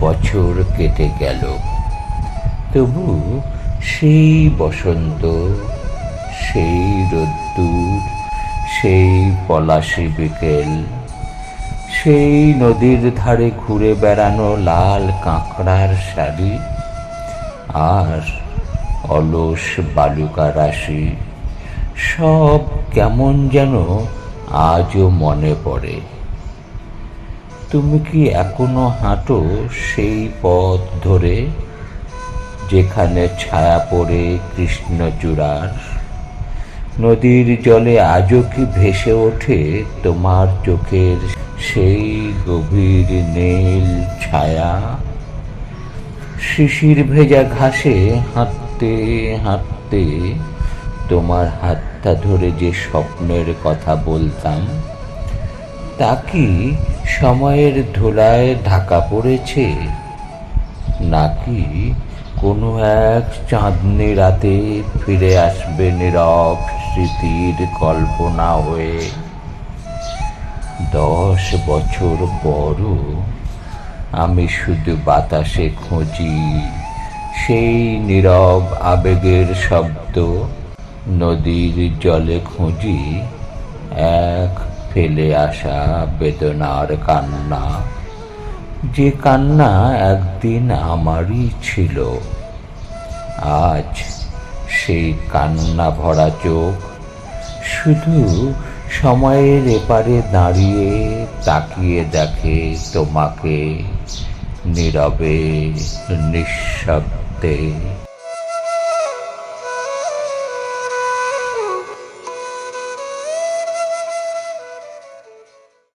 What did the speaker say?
বছর কেটে গেল। তবু সেই বসন্ত, সেই রোদ্দুর, সেই পলাশি বিকেল, সেই নদীর ধারে ঘুরে বেড়ানো লাল কাঁকড়ার শাড়ি আর অলস বালুকা রাশি, সব কেমন যেন আজও মনে পড়ে। তুমি কি এখনও হাঁটো সেই পথ ধরে যেখানে ছায়া পড়ে কৃষ্ণচূড়ার নদীর জলে আজও কি ভেসে ওঠে তোমার চোখের সেই গভীর নীল ছায়া? শিশির ভেজা ঘাসে হাঁটতে হাঁটতে তোমার হাতটা ধরে যে স্বপ্নের কথা বলতাম, তা কি সময়ের ধুলায় ঢাকা পড়েছে। নাকি কোনো এক চাঁদনি রাতে ফিরে আসবে নীরব স্মৃতির কল্পনা হয়ে? দশ বছর পরও আমি শুধু বাতাসে খুঁজি। সেই নীরব আবেগের শব্দ নদীর জলে খুঁজি। এক ফেলে আসা বেদনার কান্না। যে কান্না একদিন আমারই ছিল। আজ সেই কান্না ভরা চোখ শুধু সময়ের এপারে দাঁড়িয়ে তাকিয়ে দেখে তোমাকে নীরবে, নিঃশব্দে।